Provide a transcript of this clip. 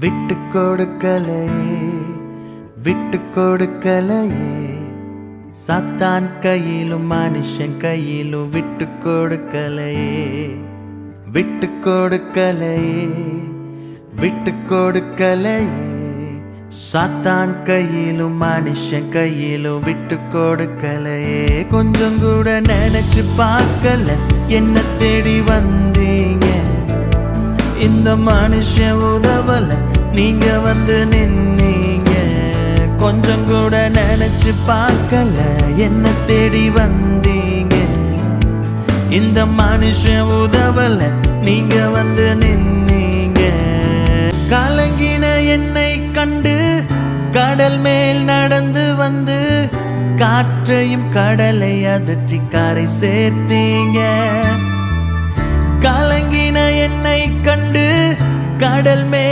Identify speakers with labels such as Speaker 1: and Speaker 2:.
Speaker 1: விட்டு கொடுக்கலையே விட்டு கொடுக்கலையே. சத்தான் கையிலும் மனுஷன் கையிலும் விட்டு கொடுக்கலையே. விட்டு கொடுக்கலையே விட்டு கொடுக்கலையே. சாத்தான் கையிலும் மனுஷன் கையிலும் விட்டு கொடுக்கலையே. கொஞ்சம் கூட நினைச்சு பார்க்கல என்ன தேடி வந்தே. இந்த மனுஷன் உதவல நீங்க வந்து நின்னீங்க. கொஞ்சம் கூட நினைச்சு பார்க்கல என்ன தேடி வந்தீங்க. இந்த மனுஷன் உதவல நீங்க வந்து நின்னீங்க. கலங்கின என்னை கண்டு கடல் மேல் நடந்து வந்து காற்றையும் கடலை அதற்றி கரை சேர்த்தீங்க. கலங்கின என்னை கண்டு கடல் மே